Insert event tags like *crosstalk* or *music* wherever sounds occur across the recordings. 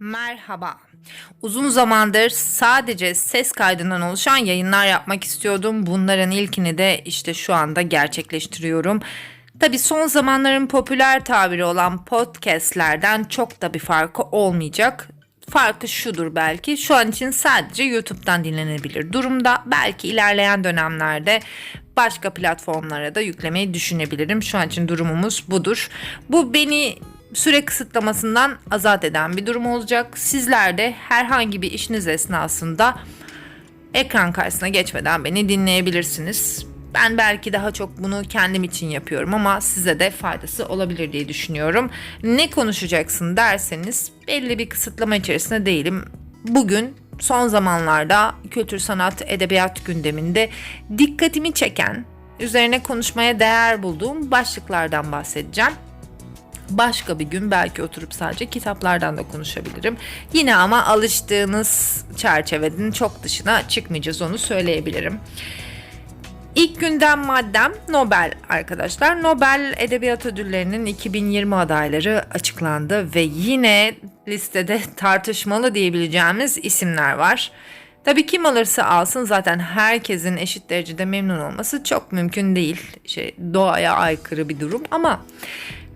Merhaba. Uzun zamandır sadece ses kaydından oluşan yayınlar yapmak istiyordum. Bunların ilkini de işte şu anda gerçekleştiriyorum. Tabii son zamanların popüler tabiri olan podcastlerden çok da bir farkı olmayacak. Farkı şudur belki. Şu an için sadece YouTube'dan dinlenebilir durumda. Belki ilerleyen dönemlerde başka platformlara da yüklemeyi düşünebilirim. Şu an için durumumuz budur. Bu beni süre kısıtlamasından azat eden bir durum olacak. Sizler de herhangi bir işiniz esnasında ekran karşısına geçmeden beni dinleyebilirsiniz. Ben belki daha çok bunu kendim için yapıyorum ama size de faydası olabilir diye düşünüyorum. Ne konuşacaksın derseniz belli bir kısıtlama içerisinde değilim. Bugün son zamanlarda kültür sanat edebiyat gündeminde dikkatimi çeken, üzerine konuşmaya değer bulduğum başlıklardan bahsedeceğim. Başka bir gün belki oturup sadece kitaplardan da konuşabilirim. Yine ama alıştığınız çerçevenin çok dışına çıkmayacağız onu söyleyebilirim. İlk gündem maddem Nobel arkadaşlar. Nobel Edebiyat Ödülleri'nin 2020 adayları açıklandı ve yine listede tartışmalı diyebileceğimiz isimler var. Tabii kim alırsa alsın zaten herkesin eşit derecede memnun olması çok mümkün değil. Şey, doğaya aykırı bir durum ama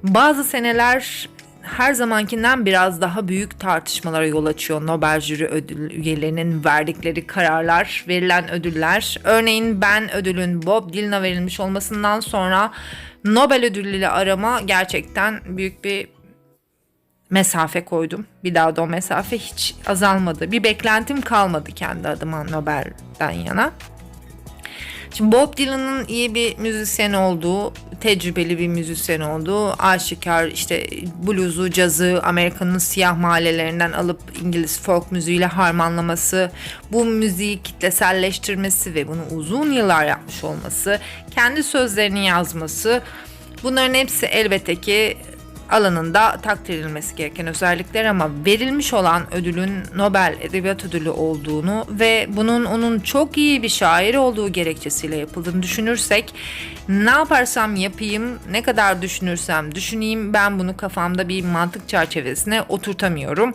bazı seneler her zamankinden biraz daha büyük tartışmalara yol açıyor Nobel jüri ödül üyelerinin verdikleri kararlar, verilen ödüller. Örneğin ben ödülün Bob Dylan'a verilmiş olmasından sonra Nobel ödülüyle arama gerçekten büyük bir mesafe koydum. Bir daha da o mesafe hiç azalmadı. Bir beklentim kalmadı kendi adıma Nobel'den yana. Şimdi Bob Dylan'ın iyi bir müzisyen olduğu, tecrübeli bir müzisyen olduğu aşikar işte bluzu, cazı Amerika'nın siyah mahallelerinden alıp İngiliz folk müziğiyle harmanlaması, bu müziği kitleselleştirmesi ve bunu uzun yıllar yapmış olması, kendi sözlerini yazması bunların hepsi elbette ki alanında takdir edilmesi gereken özellikler ama verilmiş olan ödülün Nobel Edebiyat Ödülü olduğunu ve bunun onun çok iyi bir şair olduğu gerekçesiyle yapıldığını düşünürsek ne yaparsam yapayım, ne kadar düşünürsem düşüneyim ben bunu kafamda bir mantık çerçevesine oturtamıyorum.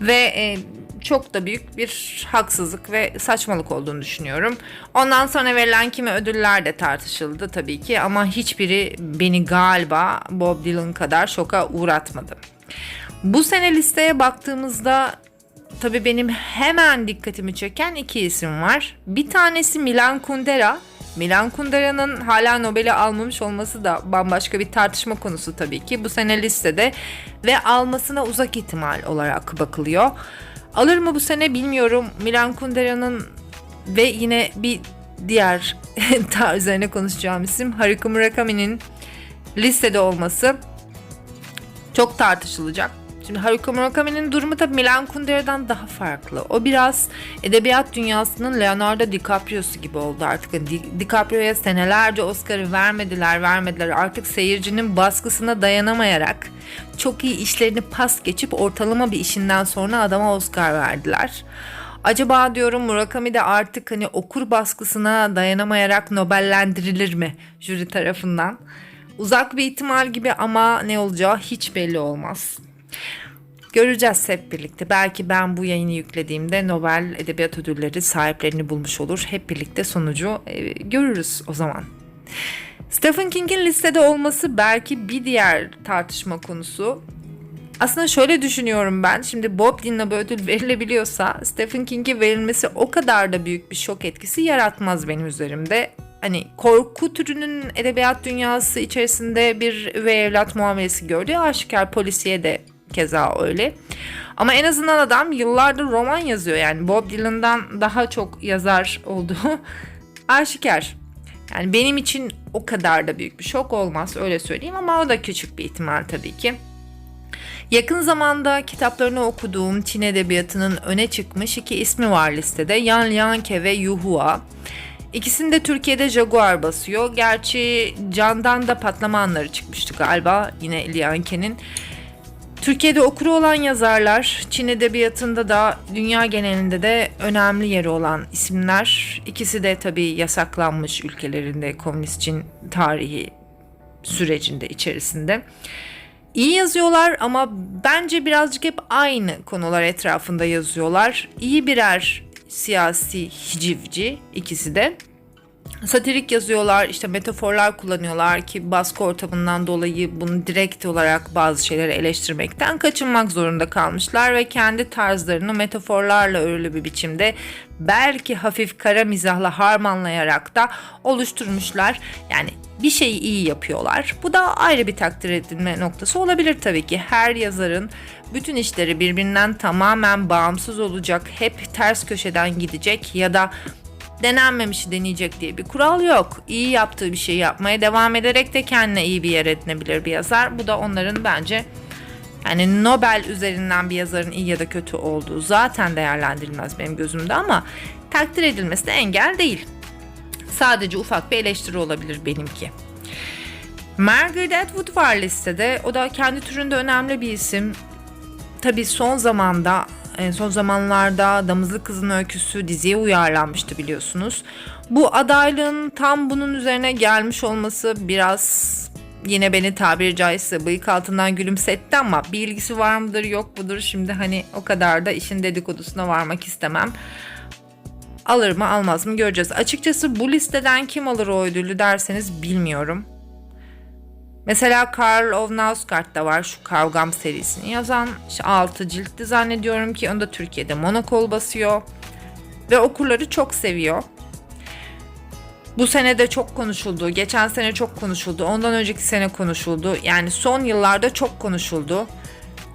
Ve e, çok da büyük bir haksızlık ve saçmalık olduğunu düşünüyorum. Ondan sonra verilen kimi ödüller de tartışıldı tabii ki ama hiçbiri beni galiba Bob Dylan kadar şoka uğratmadı. Bu sene listeye baktığımızda tabii benim hemen dikkatimi çeken iki isim var. Bir tanesi Milan Kundera. Milan Kundera'nın hala Nobel'i almamış olması da bambaşka bir tartışma konusu tabii ki. Bu sene listede ve almasına uzak ihtimal olarak bakılıyor. Alır mı bu sene bilmiyorum. Milan Kundera'nın ve yine bir diğer *laughs* ta üzerine konuşacağım isim Haruki Murakami'nin listede olması çok tartışılacak. Şimdi Haruki Murakami'nin durumu tabii Milan Kundera'dan daha farklı. O biraz edebiyat dünyasının Leonardo DiCaprio'su gibi oldu artık. Di- DiCaprio'ya senelerce Oscar'ı vermediler, vermediler. Artık seyircinin baskısına dayanamayarak çok iyi işlerini pas geçip ortalama bir işinden sonra adama Oscar verdiler. Acaba diyorum Murakami de artık hani okur baskısına dayanamayarak Nobellendirilir mi jüri tarafından? Uzak bir ihtimal gibi ama ne olacağı hiç belli olmaz. Göreceğiz hep birlikte. Belki ben bu yayını yüklediğimde Nobel Edebiyat Ödülleri sahiplerini bulmuş olur. Hep birlikte sonucu e, görürüz o zaman. Stephen King'in listede olması belki bir diğer tartışma konusu. Aslında şöyle düşünüyorum ben. Şimdi Bob Dylan'a bu ödül verilebiliyorsa Stephen King'e verilmesi o kadar da büyük bir şok etkisi yaratmaz benim üzerimde. Hani korku türünün edebiyat dünyası içerisinde bir üvey evlat muamelesi gördüğü aşikar polisiye de keza öyle. Ama en azından adam yıllardır roman yazıyor yani Bob Dylan'dan daha çok yazar olduğu *laughs* aşikar. Yani benim için o kadar da büyük bir şok olmaz öyle söyleyeyim ama o da küçük bir ihtimal tabii ki. Yakın zamanda kitaplarını okuduğum Çin edebiyatının öne çıkmış iki ismi var listede. Yan Lianke ve Yuhua. İkisini de Türkiye'de Jaguar basıyor. Gerçi Can'dan da patlama anları çıkmıştı galiba yine Lianke'nin. Türkiye'de okuru olan yazarlar, Çin edebiyatında da dünya genelinde de önemli yeri olan isimler. İkisi de tabii yasaklanmış ülkelerinde komünist Çin tarihi sürecinde içerisinde. İyi yazıyorlar ama bence birazcık hep aynı konular etrafında yazıyorlar. İyi birer siyasi hicivci ikisi de. Satirik yazıyorlar, işte metaforlar kullanıyorlar ki baskı ortamından dolayı bunu direkt olarak bazı şeyleri eleştirmekten kaçınmak zorunda kalmışlar ve kendi tarzlarını metaforlarla örülü bir biçimde belki hafif kara mizahla harmanlayarak da oluşturmuşlar. Yani bir şeyi iyi yapıyorlar. Bu da ayrı bir takdir edilme noktası olabilir tabii ki. Her yazarın bütün işleri birbirinden tamamen bağımsız olacak, hep ters köşeden gidecek ya da denenmemişi deneyecek diye bir kural yok. İyi yaptığı bir şeyi yapmaya devam ederek de kendine iyi bir yer edinebilir bir yazar. Bu da onların bence yani Nobel üzerinden bir yazarın iyi ya da kötü olduğu zaten değerlendirilmez benim gözümde ama takdir edilmesi de engel değil. Sadece ufak bir eleştiri olabilir benimki. Margaret Atwood var listede. O da kendi türünde önemli bir isim. Tabii son zamanda son zamanlarda Damızlı Kızın Öyküsü diziye uyarlanmıştı biliyorsunuz. Bu adaylığın tam bunun üzerine gelmiş olması biraz yine beni tabiri caizse bıyık altından gülümsetti ama bir ilgisi var mıdır yok mudur şimdi hani o kadar da işin dedikodusuna varmak istemem. Alır mı almaz mı göreceğiz. Açıkçası bu listeden kim alır o ödülü derseniz bilmiyorum. Mesela Karl of Nausgaard da var şu Kavgam serisini yazan. İşte 6 ciltti zannediyorum ki onu da Türkiye'de monokol basıyor. Ve okurları çok seviyor. Bu sene de çok konuşuldu. Geçen sene çok konuşuldu. Ondan önceki sene konuşuldu. Yani son yıllarda çok konuşuldu.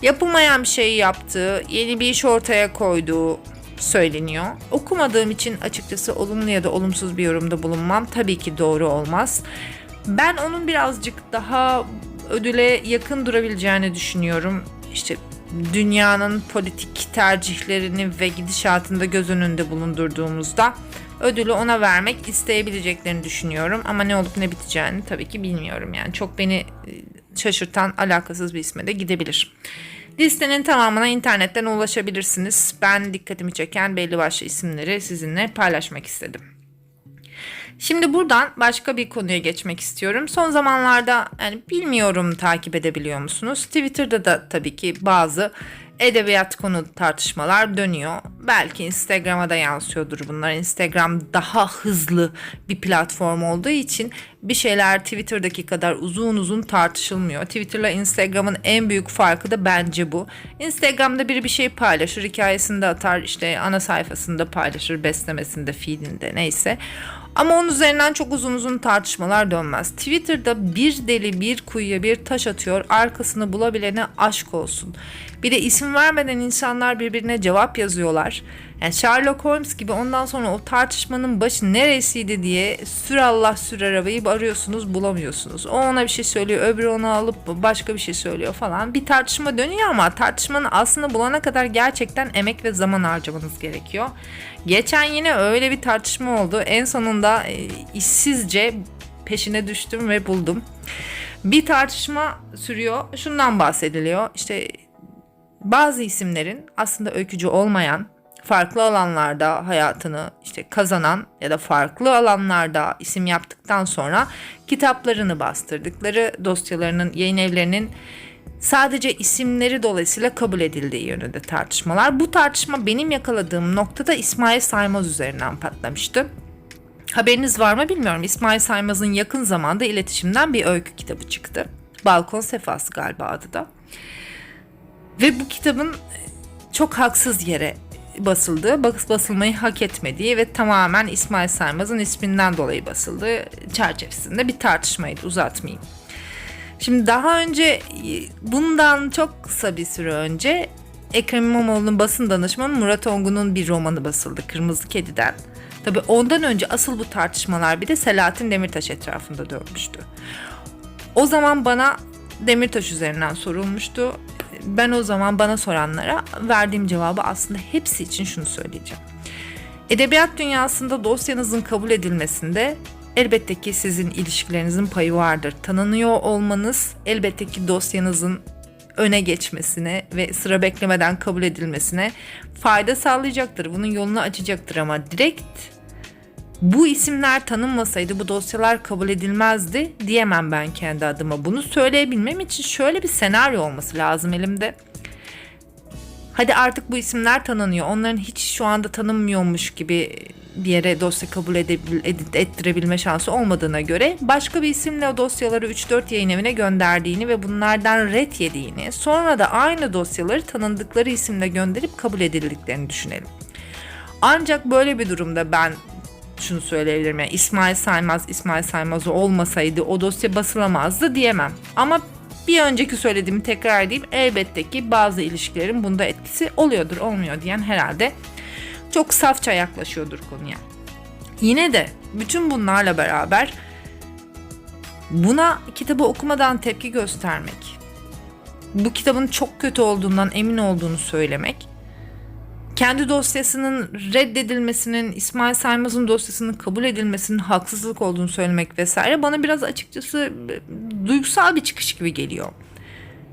Yapılmayan bir şeyi yaptığı, yeni bir iş ortaya koyduğu söyleniyor. Okumadığım için açıkçası olumlu ya da olumsuz bir yorumda bulunmam tabii ki doğru olmaz. Ben onun birazcık daha ödüle yakın durabileceğini düşünüyorum. İşte dünyanın politik tercihlerini ve gidişatında göz önünde bulundurduğumuzda ödülü ona vermek isteyebileceklerini düşünüyorum. Ama ne olup ne biteceğini tabii ki bilmiyorum. Yani çok beni e, şaşırtan alakasız bir isme de gidebilir. Listenin tamamına internetten ulaşabilirsiniz. Ben dikkatimi çeken belli başlı isimleri sizinle paylaşmak istedim. Şimdi buradan başka bir konuya geçmek istiyorum. Son zamanlarda yani bilmiyorum takip edebiliyor musunuz? Twitter'da da tabii ki bazı edebiyat konu tartışmalar dönüyor. Belki Instagram'a da yansıyordur bunlar. Instagram daha hızlı bir platform olduğu için bir şeyler Twitter'daki kadar uzun uzun tartışılmıyor. Twitter'la Instagram'ın en büyük farkı da bence bu. Instagram'da biri bir şey paylaşır, hikayesinde atar, işte ana sayfasında paylaşır, beslemesinde, feedinde neyse. Ama onun üzerinden çok uzun uzun tartışmalar dönmez. Twitter'da bir deli bir kuyuya bir taş atıyor, arkasını bulabilene aşk olsun. Bir de isim vermeden insanlar birbirine cevap yazıyorlar. Yani Sherlock Holmes gibi ondan sonra o tartışmanın başı neresiydi diye sür Allah sür arabayı arıyorsunuz bulamıyorsunuz. O ona bir şey söylüyor öbürü onu alıp başka bir şey söylüyor falan. Bir tartışma dönüyor ama tartışmanın aslında bulana kadar gerçekten emek ve zaman harcamanız gerekiyor. Geçen yine öyle bir tartışma oldu. En sonunda e, işsizce peşine düştüm ve buldum. Bir tartışma sürüyor. Şundan bahsediliyor. İşte bazı isimlerin aslında öykücü olmayan, farklı alanlarda hayatını işte kazanan ya da farklı alanlarda isim yaptıktan sonra kitaplarını bastırdıkları dosyalarının yayın evlerinin sadece isimleri dolayısıyla kabul edildiği yönünde tartışmalar. Bu tartışma benim yakaladığım noktada İsmail Saymaz üzerinden patlamıştı. Haberiniz var mı bilmiyorum. İsmail Saymaz'ın yakın zamanda iletişimden bir öykü kitabı çıktı. Balkon Sefası galiba adı da. Ve bu kitabın çok haksız yere basıldığı, bas basılmayı hak etmediği ve tamamen İsmail Saymaz'ın isminden dolayı basıldığı çerçevesinde bir tartışmaydı uzatmayayım. Şimdi daha önce bundan çok kısa bir süre önce Ekrem İmamoğlu'nun basın danışmanı Murat Ongun'un bir romanı basıldı Kırmızı Kedi'den. Tabi ondan önce asıl bu tartışmalar bir de Selahattin Demirtaş etrafında dönmüştü. O zaman bana Demirtaş üzerinden sorulmuştu. Ben o zaman bana soranlara verdiğim cevabı aslında hepsi için şunu söyleyeceğim. Edebiyat dünyasında dosyanızın kabul edilmesinde elbette ki sizin ilişkilerinizin payı vardır. Tanınıyor olmanız elbette ki dosyanızın öne geçmesine ve sıra beklemeden kabul edilmesine fayda sağlayacaktır. Bunun yolunu açacaktır ama direkt bu isimler tanınmasaydı bu dosyalar kabul edilmezdi diyemem ben kendi adıma. Bunu söyleyebilmem için şöyle bir senaryo olması lazım elimde. Hadi artık bu isimler tanınıyor. Onların hiç şu anda tanınmıyormuş gibi bir yere dosya kabul edebil, ed- ettirebilme şansı olmadığına göre başka bir isimle o dosyaları 3-4 yayın evine gönderdiğini ve bunlardan ret yediğini sonra da aynı dosyaları tanındıkları isimle gönderip kabul edildiklerini düşünelim. Ancak böyle bir durumda ben şunu söyleyebilirim. Yani İsmail Saymaz, İsmail Saymaz olmasaydı o dosya basılamazdı diyemem. Ama bir önceki söylediğimi tekrar edeyim. Elbette ki bazı ilişkilerin bunda etkisi oluyordur, olmuyor diyen herhalde çok safça yaklaşıyordur konuya. Yine de bütün bunlarla beraber buna kitabı okumadan tepki göstermek, bu kitabın çok kötü olduğundan emin olduğunu söylemek kendi dosyasının reddedilmesinin, İsmail Saymaz'ın dosyasının kabul edilmesinin haksızlık olduğunu söylemek vesaire bana biraz açıkçası duygusal bir çıkış gibi geliyor.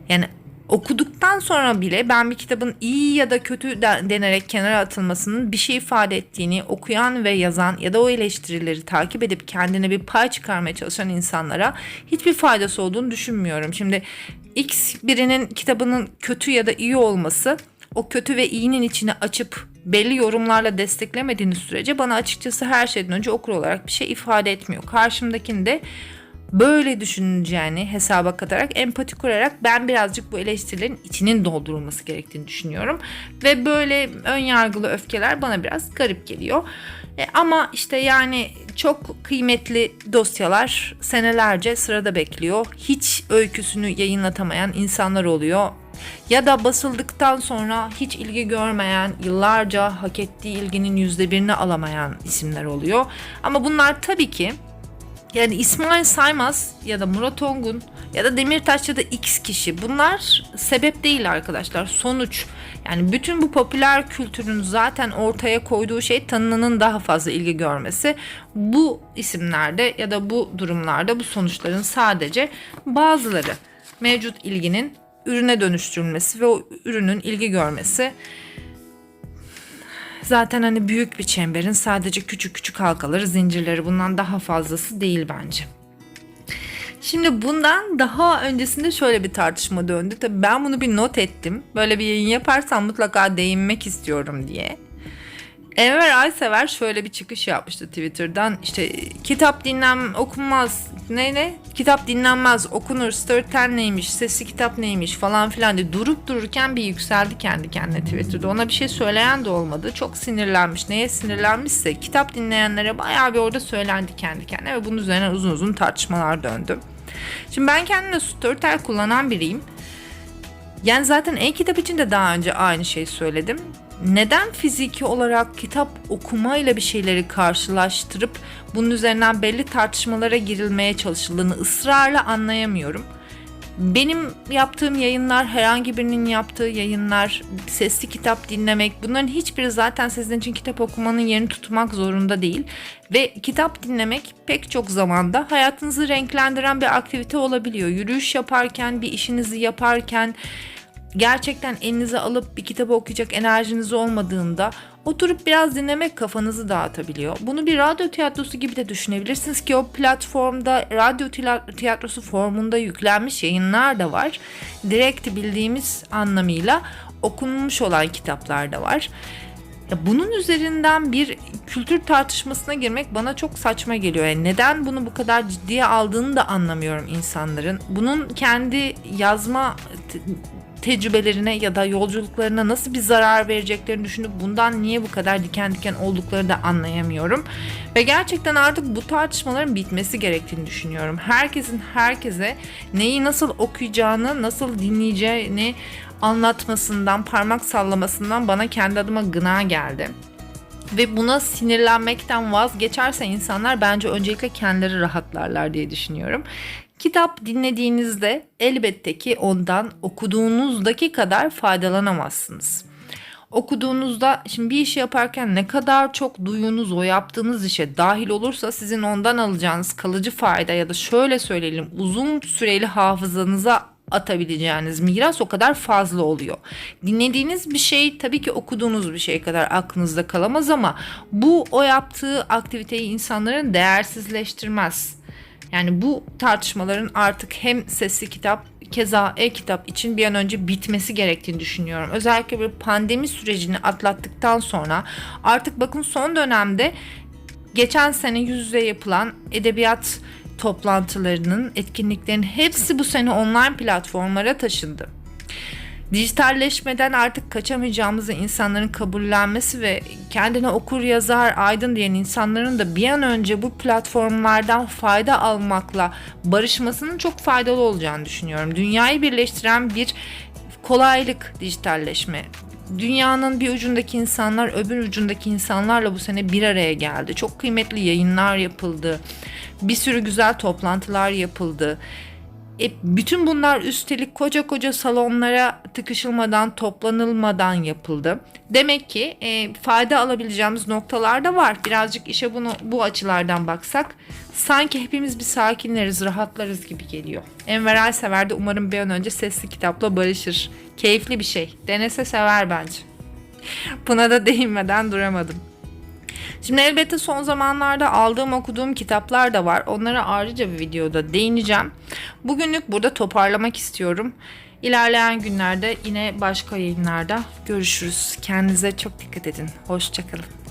Yani okuduktan sonra bile ben bir kitabın iyi ya da kötü de- denerek kenara atılmasının bir şey ifade ettiğini okuyan ve yazan ya da o eleştirileri takip edip kendine bir pay çıkarmaya çalışan insanlara hiçbir faydası olduğunu düşünmüyorum. Şimdi X birinin kitabının kötü ya da iyi olması o kötü ve iyinin içini açıp belli yorumlarla desteklemediğiniz sürece bana açıkçası her şeyden önce okur olarak bir şey ifade etmiyor. Karşımdakini de böyle düşüneceğini hesaba katarak empati kurarak ben birazcık bu eleştirilerin içinin doldurulması gerektiğini düşünüyorum. Ve böyle ön yargılı öfkeler bana biraz garip geliyor. E, ama işte yani çok kıymetli dosyalar senelerce sırada bekliyor. Hiç öyküsünü yayınlatamayan insanlar oluyor. Ya da basıldıktan sonra hiç ilgi görmeyen, yıllarca hak ettiği ilginin yüzde birini alamayan isimler oluyor. Ama bunlar tabii ki yani İsmail Saymaz ya da Murat Ongun ya da Demirtaş ya da X kişi bunlar sebep değil arkadaşlar sonuç. Yani bütün bu popüler kültürün zaten ortaya koyduğu şey tanınanın daha fazla ilgi görmesi. Bu isimlerde ya da bu durumlarda bu sonuçların sadece bazıları mevcut ilginin ürüne dönüştürülmesi ve o ürünün ilgi görmesi zaten hani büyük bir çemberin sadece küçük küçük halkaları, zincirleri bundan daha fazlası değil bence. Şimdi bundan daha öncesinde şöyle bir tartışma döndü. Tabii ben bunu bir not ettim. Böyle bir yayın yaparsam mutlaka değinmek istiyorum diye. Enver Aysever şöyle bir çıkış yapmıştı Twitter'dan. İşte kitap dinlen okunmaz ne ne kitap dinlenmez okunur storytel neymiş sesli kitap neymiş falan filan diye durup dururken bir yükseldi kendi kendine Twitter'da. Ona bir şey söyleyen de olmadı. Çok sinirlenmiş. Neye sinirlenmişse kitap dinleyenlere bayağı bir orada söylendi kendi kendine ve bunun üzerine uzun uzun tartışmalar döndü. Şimdi ben kendime storytel kullanan biriyim. Yani zaten e-kitap için de daha önce aynı şeyi söyledim. Neden fiziki olarak kitap okumayla bir şeyleri karşılaştırıp bunun üzerinden belli tartışmalara girilmeye çalışıldığını ısrarla anlayamıyorum. Benim yaptığım yayınlar, herhangi birinin yaptığı yayınlar, sesli kitap dinlemek bunların hiçbiri zaten sizin için kitap okumanın yerini tutmak zorunda değil. Ve kitap dinlemek pek çok zamanda hayatınızı renklendiren bir aktivite olabiliyor. Yürüyüş yaparken, bir işinizi yaparken, gerçekten elinize alıp bir kitabı okuyacak enerjiniz olmadığında oturup biraz dinlemek kafanızı dağıtabiliyor. Bunu bir radyo tiyatrosu gibi de düşünebilirsiniz ki o platformda radyo tiyatrosu formunda yüklenmiş yayınlar da var. Direkt bildiğimiz anlamıyla okunmuş olan kitaplar da var. Bunun üzerinden bir kültür tartışmasına girmek bana çok saçma geliyor. Yani neden bunu bu kadar ciddiye aldığını da anlamıyorum insanların. Bunun kendi yazma tecrübelerine ya da yolculuklarına nasıl bir zarar vereceklerini düşünüp bundan niye bu kadar diken diken oldukları da anlayamıyorum. Ve gerçekten artık bu tartışmaların bitmesi gerektiğini düşünüyorum. Herkesin herkese neyi nasıl okuyacağını, nasıl dinleyeceğini anlatmasından, parmak sallamasından bana kendi adıma gına geldi. Ve buna sinirlenmekten vazgeçerse insanlar bence öncelikle kendileri rahatlarlar diye düşünüyorum. Kitap dinlediğinizde elbette ki ondan okuduğunuzdaki kadar faydalanamazsınız. Okuduğunuzda şimdi bir işi yaparken ne kadar çok duyunuz o yaptığınız işe dahil olursa sizin ondan alacağınız kalıcı fayda ya da şöyle söyleyelim uzun süreli hafızanıza atabileceğiniz miras o kadar fazla oluyor. Dinlediğiniz bir şey tabii ki okuduğunuz bir şey kadar aklınızda kalamaz ama bu o yaptığı aktiviteyi insanların değersizleştirmez. Yani bu tartışmaların artık hem sesli kitap keza e-kitap için bir an önce bitmesi gerektiğini düşünüyorum. Özellikle bir pandemi sürecini atlattıktan sonra artık bakın son dönemde geçen sene yüz yüze yapılan edebiyat toplantılarının, etkinliklerin hepsi bu sene online platformlara taşındı. Dijitalleşmeden artık kaçamayacağımızı insanların kabullenmesi ve kendine okur yazar aydın diyen insanların da bir an önce bu platformlardan fayda almakla barışmasının çok faydalı olacağını düşünüyorum. Dünyayı birleştiren bir kolaylık dijitalleşme. Dünyanın bir ucundaki insanlar öbür ucundaki insanlarla bu sene bir araya geldi. Çok kıymetli yayınlar yapıldı. Bir sürü güzel toplantılar yapıldı. E, bütün bunlar üstelik koca koca salonlara tıkışılmadan, toplanılmadan yapıldı. Demek ki e, fayda alabileceğimiz noktalar da var. Birazcık işe bunu bu açılardan baksak sanki hepimiz bir sakinleriz, rahatlarız gibi geliyor. Enver Aysever de umarım bir an önce sesli kitapla barışır. Keyifli bir şey. Denese sever bence. Buna da değinmeden duramadım. Şimdi elbette son zamanlarda aldığım okuduğum kitaplar da var. Onlara ayrıca bir videoda değineceğim. Bugünlük burada toparlamak istiyorum. İlerleyen günlerde yine başka yayınlarda görüşürüz. Kendinize çok dikkat edin. Hoşçakalın.